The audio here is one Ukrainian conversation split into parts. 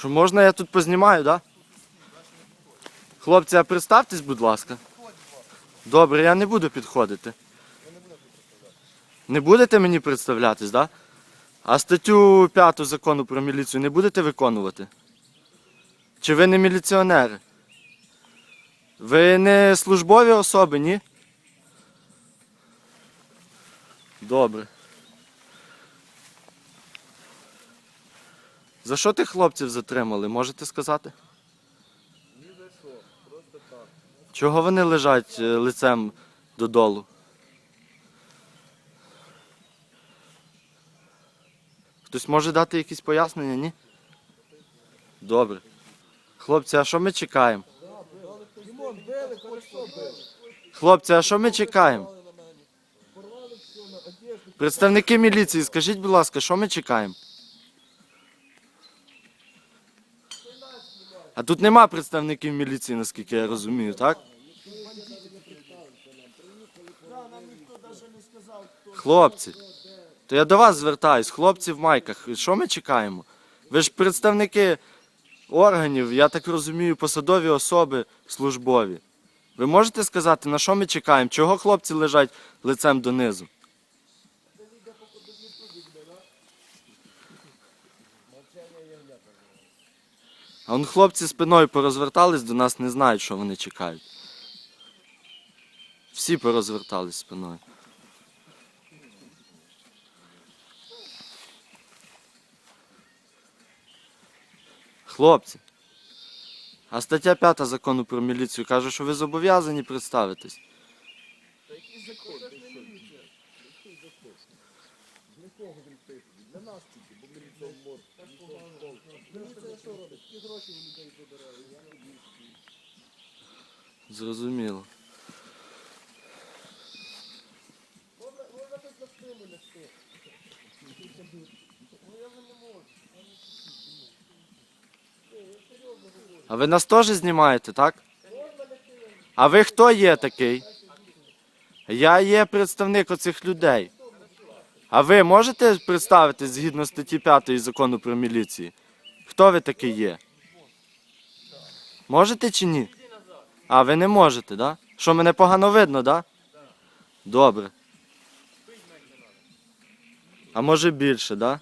Що можна я тут познімаю, так? Да? Хлопці, а представтесь, будь ласка. Добре, я не буду підходити. Не будете мені представлятись, так? Да? А статтю 5 закону про міліцію не будете виконувати? Чи ви не міліціонери? Ви не службові особи, ні? Добре. За що тих хлопців затримали, можете сказати? Ні за що, просто так. Чого вони лежать е, лицем додолу? Хтось може дати якісь пояснення, ні? Добре. Хлопці, а що ми чекаємо? Хлопці, а що ми чекаємо? Представники міліції, скажіть, будь ласка, що ми чекаємо? А тут нема представників міліції, наскільки я розумію, так? Хлопці, то я до вас звертаюсь, хлопці в майках. Що ми чекаємо? Ви ж представники органів, я так розумію, посадові особи службові. Ви можете сказати, на що ми чекаємо? Чого хлопці лежать лицем донизу? А он хлопці спиною порозвертались до нас, не знають, що вони чекають. Всі порозвертались спиною. Хлопці. А стаття 5 закону про міліцію каже, що ви зобов'язані представитись. Та який закон? Ти що? Який закон? Для кого він пишуть? Для нас тільки, бо міліція в морг. Міліція що робить? Ті гроші у людей забирає. Я не знаю. Зрозуміло. А ви нас теж знімаєте, так? А ви хто є такий? Я є представник оцих людей. А ви можете представитись згідно статті 5 закону про міліцію? Хто ви такий є? Можете чи ні? А, ви не можете? Да? Що мене погано видно? Да? Добре. А може більше? Да?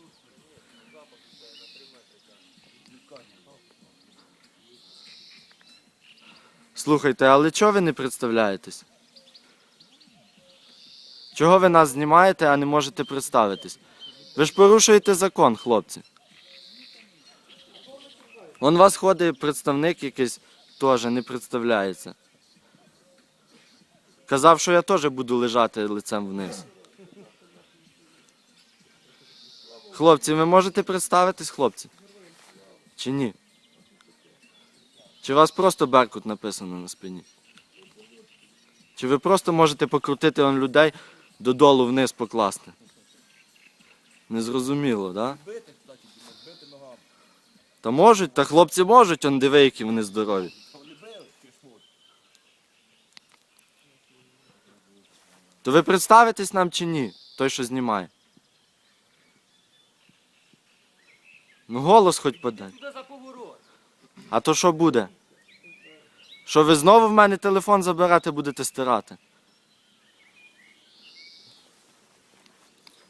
Слухайте, але чого ви не представляєтесь? Чого ви нас знімаєте, а не можете представитись? Ви ж порушуєте закон, хлопці. Вон у вас ходить представник якийсь теж не представляється. Казав, що я теж буду лежати лицем вниз. Хлопці, ви можете представитись, хлопці? Чи ні? Чи у вас просто Беркут написано на спині? Чи ви просто можете покрутити он людей додолу вниз покласти? Незрозуміло, так? Да? Бити, кстати, Дімон, бити ногами. Та можуть, та хлопці можуть, он диви, які вони здорові. То ви представитесь нам чи ні? Той, що знімає. Ну голос хоч подай. А то що буде? Що ви знову в мене телефон забирати будете стирати?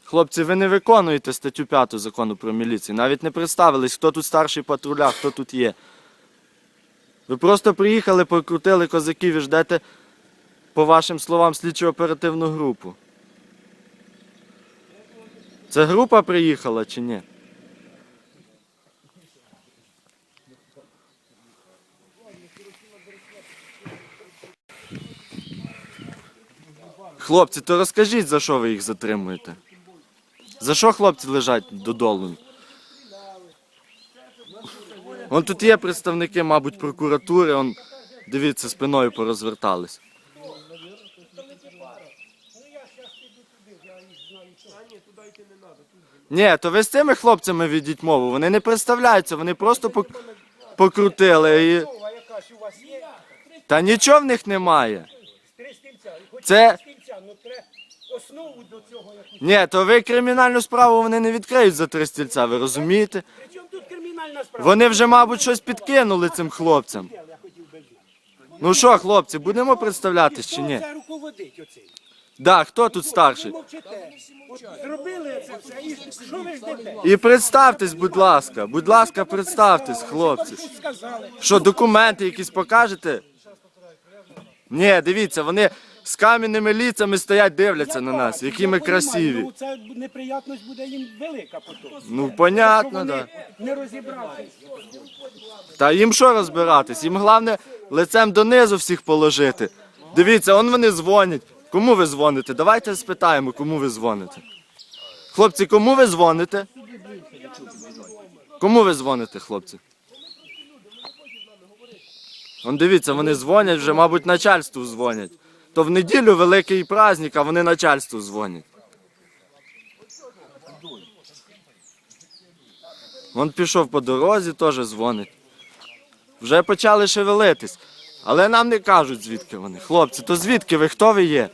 Хлопці, ви не виконуєте статтю 5 закону про міліцію. Навіть не представились, хто тут старший патруля, хто тут є. Ви просто приїхали, покрутили козаків і ждете, по вашим словам, слідчо-оперативну групу. Це група приїхала чи ні? Хлопці, то розкажіть, за що ви їх затримуєте? За що хлопці лежать додолу? Вон тут є представники, мабуть, прокуратури, он, дивіться, спиною порозвертались. Ні, то ви з цими хлопцями ведіть мову, вони не представляються, вони просто пок- покрутили і. Та нічого в них немає. Це- основу до цього якусь. Ні, то ви кримінальну справу вони не відкриють за три стільця, ви розумієте? Причому тут кримінальна справа. Вони вже, мабуть, щось підкинули цим хлопцям. Я хотів би. Ну що, хлопці, будемо представлятись чи ні? це руководить оцей? Да, хто тут старший? Мовчите. От зробили це все, і що ви ждете? І представтесь, будь ласка. Будь ласка, представтесь, хлопці. Сказали. Що, документи якісь покажете? Ні, дивіться, вони з кам'яними ліцями стоять, дивляться на нас, які ми понімаю, красиві. Ну, це неприятність буде їм велика потім. Ну, понятно, вони да. не розібралися. Та їм що розбиратись? Їм головне лицем донизу всіх положити. Дивіться, он вони дзвонять. Кому ви дзвоните? Давайте спитаємо, кому ви дзвоните. Хлопці, кому ви дзвоните? Кому ви дзвоните, хлопці? Он дивіться, вони дзвонять вже, мабуть, начальству дзвонять. То в неділю великий праздник, а вони начальству дзвонять. Вон пішов по дорозі, теж дзвонить. Вже почали шевелитись. Але нам не кажуть, звідки вони. Хлопці, то звідки ви? Хто ви є?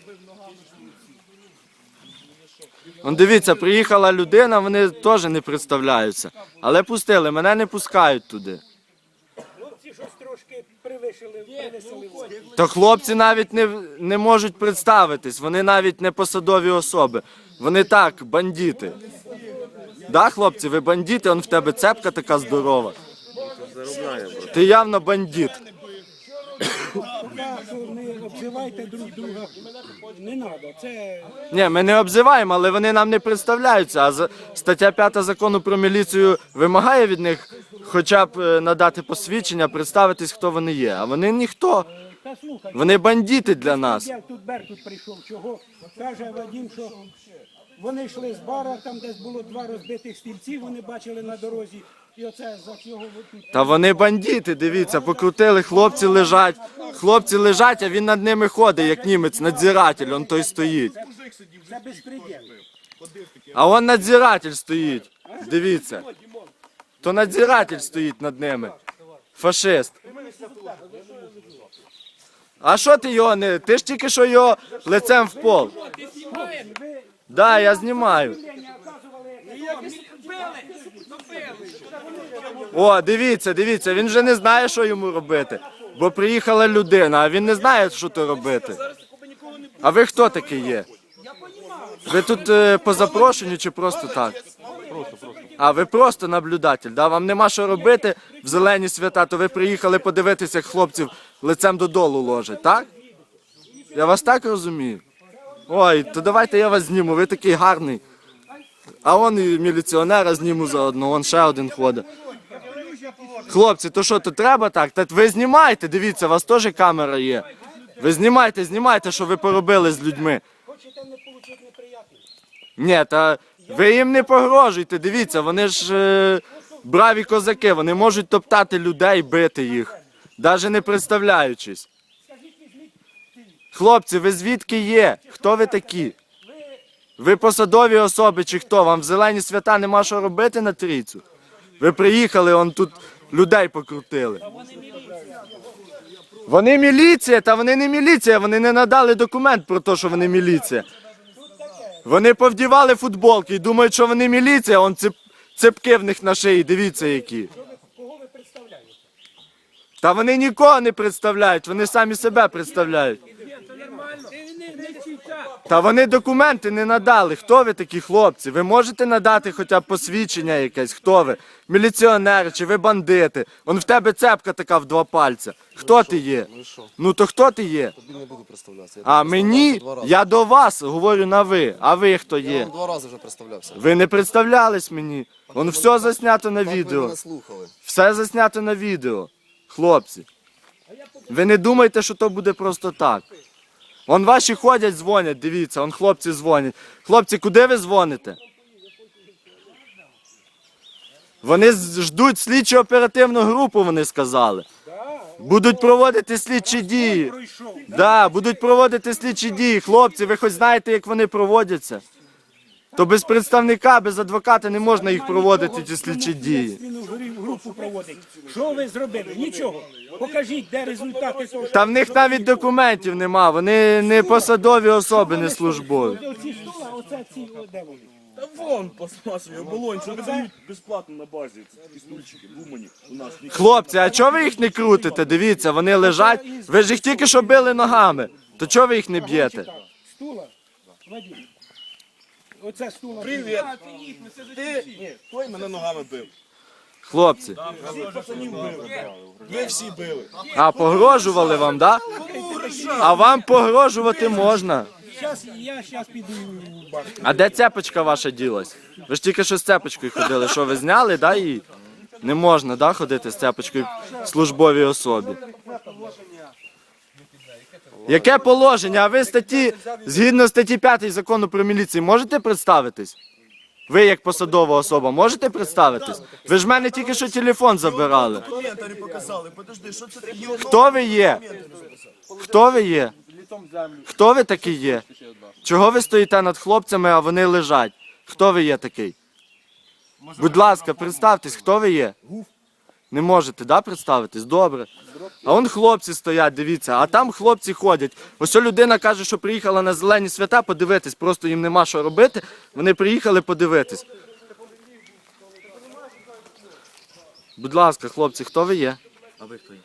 Он дивіться, приїхала людина, вони теж не представляються. Але пустили, мене не пускають туди. Привишили, привисили. То хлопці навіть не, не можуть представитись, вони навіть не посадові особи. Вони так, бандити. Да, хлопці, ви бандити, он в тебе цепка така здорова. Ти явно Не обзивайте друг друга. Не треба. Це Ні, ми не обзиваємо, але вони нам не представляються. А за- стаття 5 закону про міліцію вимагає від них хоча б е, надати посвідчення, представитись, хто вони є. А вони ніхто. та слухай. Вони бандити для нас. Я тут Беркут прийшов. Чого? Каже Вадим, що вони йшли з бара, там десь було два розбитих стільці, вони бачили на дорозі. І оце за цього тут. Та вони бандити, дивіться, покрутили, хлопці лежать. Хлопці лежать, а він над ними ходить, як німець, надзиратель, он той стоїть. Це безпреділ. А он надзиратель стоїть. Дивіться. То надзиратель стоїть над ними. Фашист. А що ти його не? Ти ж тільки що його лицем в пол. Да, я знімаю. О, дивіться, дивіться, він вже не знає, що йому робити. Бо приїхала людина, а він не знає, що то робити. А ви хто такий є? Ви тут е, по запрошенню чи просто так? А ви просто наблюдатель, да? Вам нема що робити в зелені свята, то ви приїхали подивитися, як хлопців лицем додолу ложать, так? Я вас так розумію. Ой, то давайте я вас зніму, ви такий гарний. А он і міліціонера зніму заодно, он ще один ходить. Хлопці, то що, то треба так? Та ви знімайте, дивіться, у вас теж камера є. Ви знімайте, знімайте, що ви поробили з людьми. Хочете не отримати неприятність? Ні, та ви їм не погрожуйте, дивіться, вони ж е, браві козаки, вони можуть топтати людей, бити їх, навіть не представляючись. Хлопці, ви звідки є? Хто ви такі? Ви посадові особи чи хто? Вам в зелені свята нема що робити на трійцю? Ви приїхали, он тут людей покрутили. Вони міліція, та вони не міліція, вони не надали документ про те, що вони міліція. Вони повдівали футболки і думають, що вони міліція, он цеп, цепки в них на шиї, дивіться які. Кого ви представляєте? Та вони нікого не представляють, вони самі себе представляють. Та вони документи не надали. Хто ви такі хлопці? Ви можете надати хоча б посвідчення якесь? Хто ви? Міліціонери чи ви бандити? Он в тебе цепка така в два пальця. Хто ти є? Ну то хто ти є? Тобі не буду представлятися. Я А тобі мені представлявся два рази. я до вас говорю на ви. А ви хто Я є? вам два рази вже представлявся. Ви не представлялись мені. Вон все заснято на Так ви відео. мене слухали. Все заснято на відео. Хлопці. Ви не думайте, що то буде просто так. Вон ваші ходять, дзвонять, дивіться, вон хлопці дзвонять. Хлопці, куди ви дзвоните? Вони ждуть слідчо оперативну групу, вони сказали. Будуть проводити слідчі дії. Да, будуть проводити слідчі дії. Хлопці, ви хоч знаєте, як вони проводяться? То без представника, без адвоката не можна їх проводити, ці слідчі дії. Він групу проводить. Що ви зробили? Нічого. Покажіть, де результати того. Та в них навіть документів нема, вони не посадові особи, не службові. Оці стола, оце ці, о, де вони? Та вон пластмасові оболонь, що видають безплатно на базі. Ці стульчики, гумані у нас. Хлопці, а чого ви їх не крутите? Дивіться, вони лежать. Ви ж їх тільки що били ногами. То чого ви їх не б'єте? Стула, Вадим. Оце стула. Привіт. Ти? Ні, той мене ногами бив. Хлопці. Пацанів били. Ви всі били. А погрожували вам, да? А вам погрожувати можна. Щас, я зараз піду в бар. А де цепочка ваша ділась? Ви ж тільки що з цепочкою ходили. Що ви зняли, да, її? Не можна, да, ходити з цепочкою службовій особі. Яке положення? А ви статті, згідно статті 5 закону про міліцію, можете представитись? Ви як посадова особа можете представитись? Ви ж мене тільки що телефон забирали. Коментарі показали. Подожди, що це таке? Хто ви є? Хто ви є? Хто ви такий є? Чого ви стоїте над хлопцями, а вони лежать? Хто ви є такий? Будь ласка, представтесь, хто ви є? Не можете, да, представитись? Добре. А он хлопці стоять, дивіться, а там хлопці ходять. Ось людина каже, що приїхала на зелені свята подивитись, просто їм нема що робити. Вони приїхали подивитись. Будь ласка, хлопці, хто ви є? А ви хто є?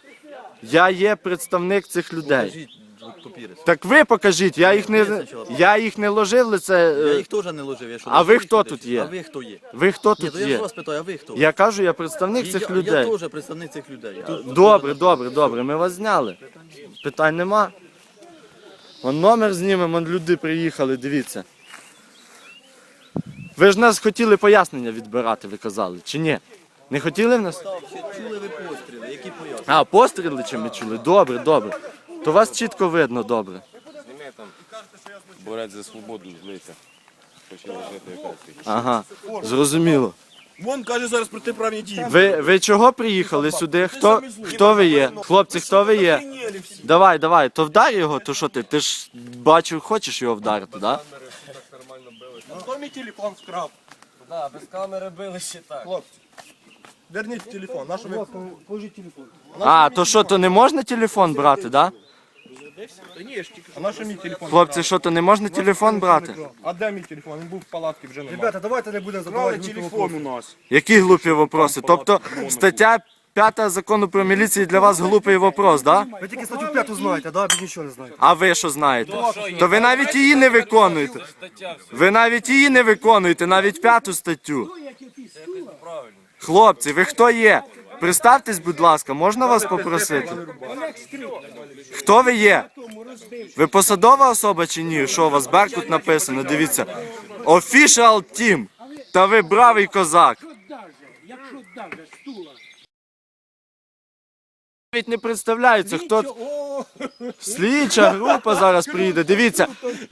Я є представник цих людей. Покажіть папіри. Так ви покажіть, я їх не я їх не ложив лице. Я е, їх теж не ложив. Я що, А ви хто тут є? А ви хто є? Ви хто тут то я є? вас питаю, а ви хто? Я кажу, я представник цих людей. Я теж представник цих людей. Добре, добре, добре. Ми вас зняли. Питань нема. Вон номер знімемо, вон люди приїхали, дивіться. Ви ж нас хотіли пояснення відбирати, ви казали, чи ні? Не хотіли в нас? Чули ви постріли? Які пояснення? А, постріли чи ми чули? Добре, добре. То вас чітко видно, добре. Борець за свободу злиться. Почали жити якась. Ага, зрозуміло. Вон каже зараз протиправні дії. Ви, ви чого приїхали сюди? Хто, хто ви є? Хлопці, хто ви є? Давай, давай, то вдар його, то що ти? Ти ж бачу, хочеш його вдарити, да? Хто мій телефон вкрав? Да, без камери били ще так. Хлопці. Верніть телефон. Нашу ви... Положи телефон. А, то що, то не можна телефон брати, да? А наш мій телефон? Хлопці, що, то не можна телефон брати? А де мій телефон? Він був в палатці вже немає. Ребята, давайте не будемо задавати телефон у нас. Які глупі вопроси? Тобто стаття 5 закону про міліцію для вас глупий вопрос, да? Ви тільки статтю п'яту знаєте, да? Більш нічого не знаєте. А ви що знаєте? То ви навіть її не виконуєте. Ви навіть її не виконуєте, навіть п'яту статтю. Хлопці, ви хто є? Представтесь, будь ласка, можна вас попросити? Хто ви є? Ви посадова особа чи ні? Що у вас Беркут написано? Дивіться. Official Team. Та ви бравий козак. Якщо даже стула. Навіть не представляється, хто слідча група зараз приїде. Дивіться.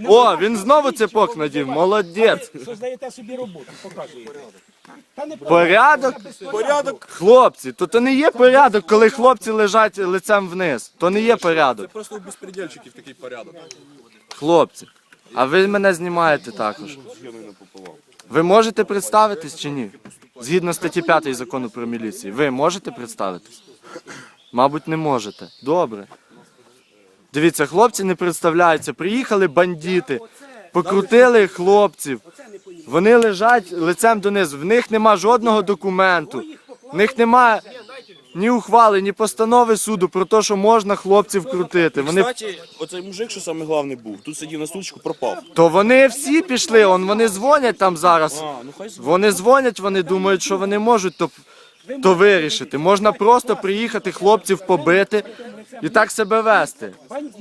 О, він знову цепок надів. Молодець. создаєте собі роботу, показуєте. Та не Порядок? Порядок. Хлопці, то то не є порядок, коли хлопці лежать лицем вниз. То не є порядок. Це Просто у безпредельщиків такий порядок. Хлопці, а ви мене знімаєте також. Ви можете представитись чи ні? Згідно статті 5 закону про міліцію. Ви можете представитись? Мабуть, не можете. Добре. Дивіться, хлопці не представляються. Приїхали бандити, покрутили хлопців. Вони лежать лицем донизу. В них нема жодного документу. В них нема ні ухвали, ні постанови суду про те, що можна хлопців крутити. Вони Кстати, оцей мужик, що саме головний був, тут сидів на стульчику, пропав. То вони всі пішли, он вони дзвонять там зараз. А, ну хай. Вони дзвонять, вони думають, що вони можуть то, то вирішити. Можна просто приїхати, хлопців побити і так себе вести.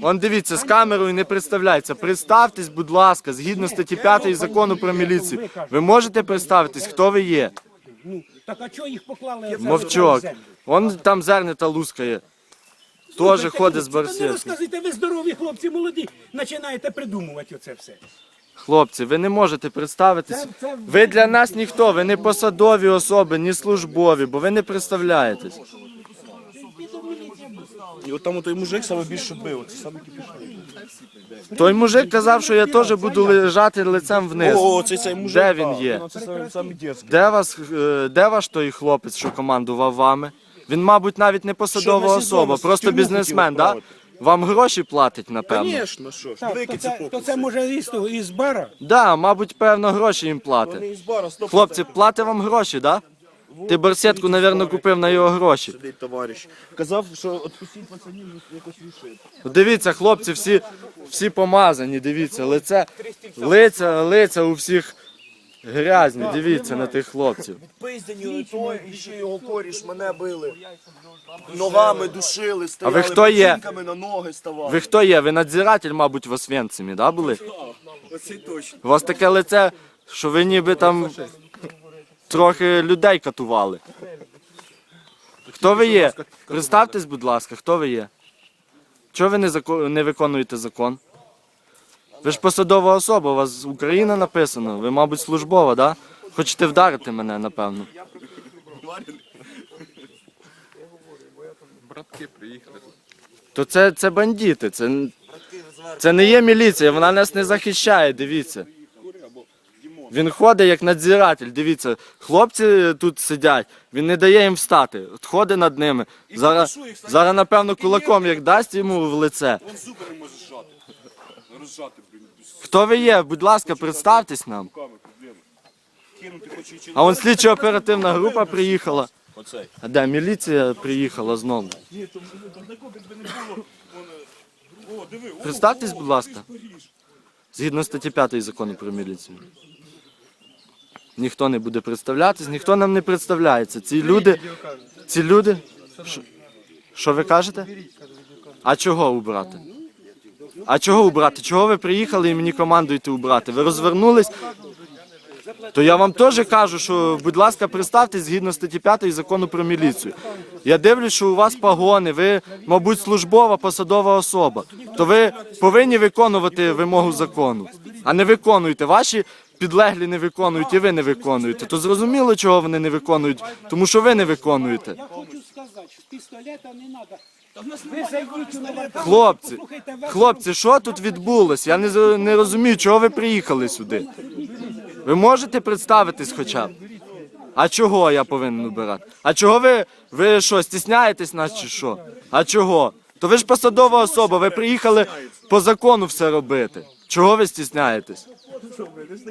Он дивіться, з камерою не представляється. Представтесь, будь ласка, згідно статті 5 закону про міліцію. Ви можете представитись, хто ви є? Ну, так а чого їх поклали? Мовчок. Он там зернета лускає. Теж ходить з Не розказуйте, ви здорові хлопці молоді, починаєте придумувати оце все. Хлопці, ви не можете це- Ви для нас ніхто, ви не посадові особи, ні службові, бо ви не представляєтесь. І от там той мужик саме більше бив. Це саме. Той мужик казав, що я теж буду лежати лицем вниз. О, цей цей мужик. Де він є? ну, Це саме, саме дерзкий. Де вас, е, де ваш той хлопець, що командував вами? Він, мабуть, навіть не посадова особа, просто бізнесмен, да? Вам гроші платить, напевно. Звісно, що ж. Так, то це це, то це може із, того, із бара. Да, мабуть, певно, гроші їм платить. Вони із бара 100% Хлопці, платить вам гроші, да? Ти барсетку, напевно, купив на його гроші. сидить товариш. Казав, що відпустіть пацанів якось рішити. Дивіться, хлопці, всі, всі помазані, дивіться, лице, лиця, лиця у всіх грязні, дивіться на тих хлопців. Пиздяні той, і ще його коріш мене били. Ногами душили, А стояли, ви хто є? ботинками на ноги ставали. Ви хто є? Ви надзиратель, мабуть, в Освенцимі, да, були? Оце точно. У вас таке лице, що ви ніби там трохи людей катували. Хто ви є? Представтесь, будь ласка, хто ви є? Чого ви не, зако- не виконуєте закон? Ви ж посадова особа, у вас Україна написано, ви, мабуть, службова, да? Хочете вдарити мене, напевно. Братки приїхали. То це, це бандити, це, це не є міліція, вона нас не захищає, дивіться. Він ходить як надзиратель, дивіться, хлопці тут сидять, він не дає їм встати, ходить над ними. Зараз, зараз напевно, кулаком як дасть йому в лице. Он зуби не може зжати. Розжати, блін, Хто ви є? Будь ласка, представтесь нам. А вон слідчо оперативна група приїхала. А де міліція приїхала знову? Представтесь, будь ласка. Згідно статті 5 закону про міліцію. Ніхто не буде представлятись, ніхто нам не представляється. Ці люди. Ці люди. Що ви кажете? А чого убрати? А чого убрати? Чого ви приїхали і мені командуєте убрати? Ви розвернулись? То я вам теж кажу, що, будь ласка, представтесь згідно статті 5 закону про міліцію. Я дивлюсь, що у вас погони, ви, мабуть, службова посадова особа. То ви повинні виконувати вимогу закону, а не виконуєте. Ваші підлеглі не виконують і ви не виконуєте. То зрозуміло, чого вони не виконують, тому що ви не виконуєте. Я хочу сказати, що пістолета не треба. Хлопці, хлопці, що тут відбулось? Я не, з- не розумію, чого ви приїхали сюди. Ви можете представитись хоча б? А чого я повинен убирати? А чого ви, ви що, стісняєтесь нас чи що? А чого? То ви ж посадова особа, ви приїхали по закону все робити. Чого ви стісняєтесь?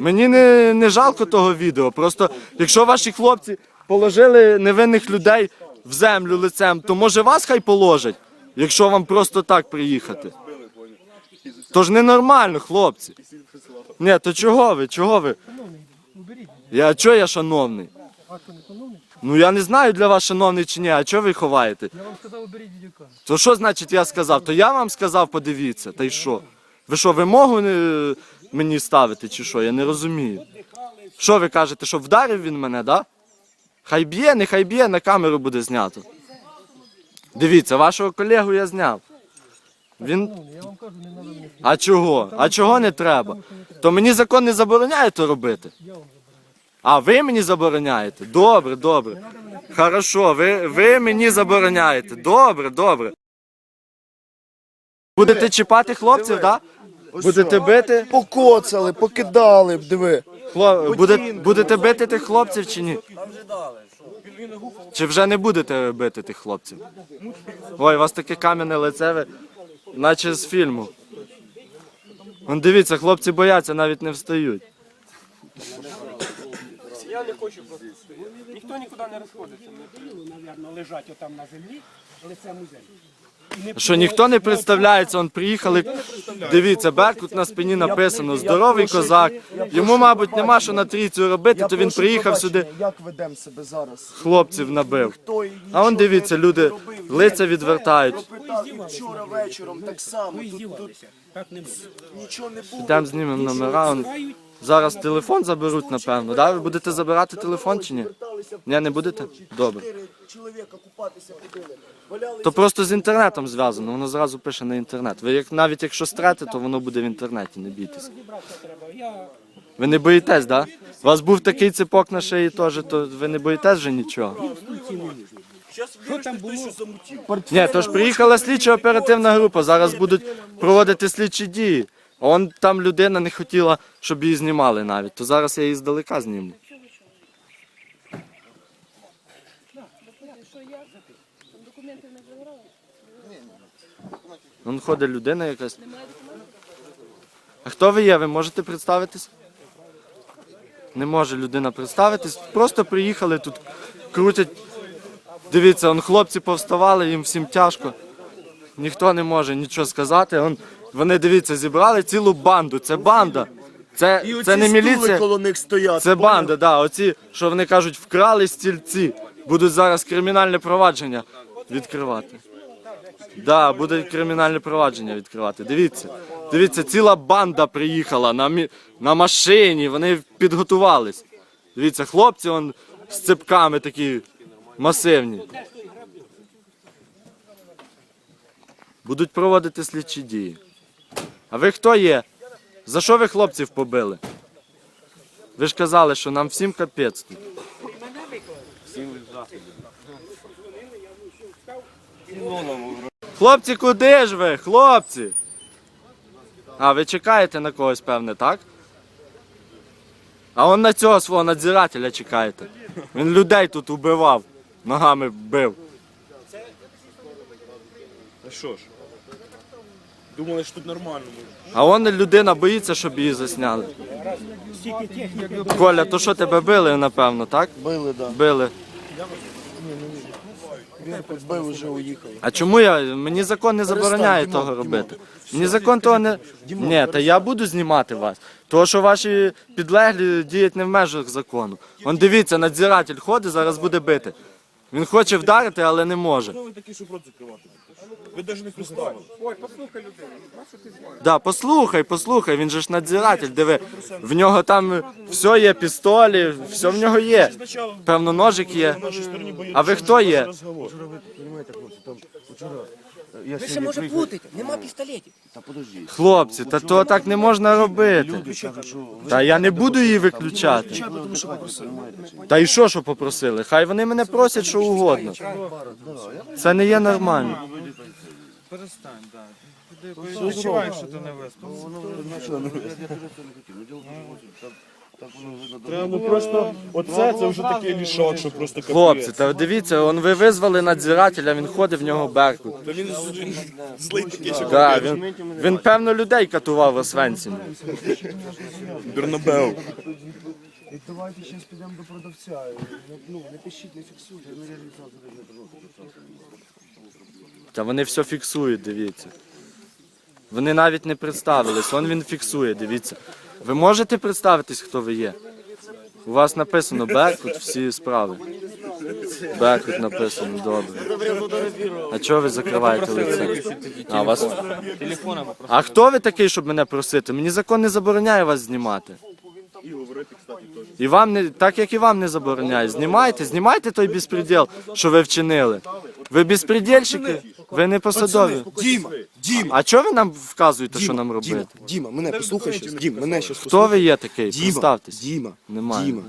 Мені не, не жалко того відео. Просто якщо ваші хлопці положили невинних людей в землю лицем, то може вас хай положать, якщо вам просто так приїхати. То ж ненормально, хлопці. Ні, то чого ви? Чого ви? Я чого я шановний? Ну я не знаю для вас шановний чи ні, а чого ви ховаєте? Я вам сказав, оберіть відеокамеру. То що значить я сказав? То я вам сказав, подивіться, та й що? Ви що, вимогу не, мені ставите чи що? Я не розумію. Що ви кажете, що вдарив він мене, да? Хай б'є, нехай б'є, на камеру буде знято. Дивіться, вашого колегу я зняв. Він. А чого? А чого не треба? То мені закон не забороняє то робити. А ви мені забороняєте? Добре, добре. Хорошо, ви, ви мені забороняєте. Добре, добре. Будете чіпати хлопців, так? Да? Будете бити? Покоцали, покидали, диви. Хло... Буде... Будете бити тих хлопців чи ні? Чи вже не будете бити тих хлопців? Ой, у вас таке кам'яне лицеве, наче з фільму. Вон дивіться, хлопці бояться, навіть не встають. Я не хочу просто. Ніхто нікуди не розходиться. Лежать отам на землі, лицем у землю. Що ніхто не представляється, он приїхали. Дивіться, Беркут на спині написано Здоровий козак. Йому, мабуть, нема що на трійцю робити, то він приїхав сюди, Як ведемо себе зараз? хлопців набив. А он дивіться, люди лиця відвертають. Вчора вечором так само. Тут, тут не буде. нічого не було. Йдемо знімемо номера. он Зараз телефон заберуть, напевно. Да? Ви будете забирати телефон чи ні? Ні, не будете? Добре. Чотири чоловіка купатися ходили. То просто з інтернетом зв'язано, воно зразу пише на інтернет. Ви як навіть якщо стрете, то воно буде в інтернеті, не бійтесь. Ви не боїтесь, да? У вас був такий ципок на шиї теж, то ви не боїтесь вже нічого? що там було? Ні, то ж приїхала слідча оперативна група, зараз будуть проводити слідчі дії. А он там людина не хотіла, щоб її знімали навіть, то зараз я її здалека зніму. Що я? Там документи не забирала? Вон ходить людина якась. А хто ви є? Ви можете представитись? Не може людина представитись. Просто приїхали тут, крутять. Дивіться, он хлопці повставали, їм всім тяжко. Ніхто не може нічого сказати. Он, вони дивіться, зібрали цілу банду. Це банда. Це, І оці це не міліція. коло них стоять. Це банда, да. Оці, що вони кажуть, вкрали стільці. Будуть зараз кримінальне провадження відкривати. Да, будуть кримінальне провадження відкривати. Дивіться. Дивіться, ціла банда приїхала на, мі... на машині, вони підготувались. Дивіться, хлопці он з цепками такі масивні. Будуть проводити слідчі дії. А ви хто є? За що ви хлопців побили? Ви ж казали, що нам всім капець тут. Хлопці, куди ж ви? Хлопці? А, ви чекаєте на когось, певне, так? А он на цього свого надзирателя чекаєте. Він людей тут убивав, ногами бив. А що ж? Думали, що тут нормально може. А он людина боїться, щоб її засняли. Коля, то що тебе били, напевно, так? Били, да. Били. Він бив, уже уїхав. А чому я? Мені закон не забороняє того робити. Мені закон того не. Ні, та я буду знімати вас. Того, що ваші підлеглі діють не в межах закону. Он дивіться, надзиратель ходить, зараз буде бити. Він хоче вдарити, але не може. Хто ви такі, що рот закривати? Ви навіть не представили. Да, послухай, послухай, він же ж надзиратель, диви. В нього там все є, пістолі, все в нього є. Певно, ножик є. А ви хто є? Ви ще може путаєте, нема пістолетів. Хлопці, та то так не можна робити. Та я не буду її виключати. Та і що, що попросили? Хай вони мене просять, що угодно. Це не є нормально. Перестань, так. Ти відчуваєш, що ти не виспався. Треба просто. Оце це вже такий лішок, що просто капець. Хлопці, та дивіться, он ви визвали надзирателя, він ходить в нього беркут. Та він злий такий, що Да, він, він певно людей катував в Освенцімі. Бернабеу. Давайте зараз підемо до продавця. Ну, не пишіть, не фіксуйте. Ну, я не приношу. Та вони все фіксують, дивіться. Вони навіть не представились, он він фіксує, дивіться. Ви можете представитись, хто ви є? У вас написано Беркут, всі справи. Беркут написано, добре. А чого ви закриваєте лице? А, вас... а хто ви такий, щоб мене просити? Мені закон не забороняє вас знімати. І вам не так як і вам не забороняє. Знімайте, знімайте той безпреділ, що ви вчинили. Ви безпредельщики, ви не посадові. Діма, Діма, А чого ви нам вказуєте, що нам робити? Діма, мене послухай щось. Діма, мене щас Хто ви є такий? Діма, Представтесь. Діма, Немає. Діма,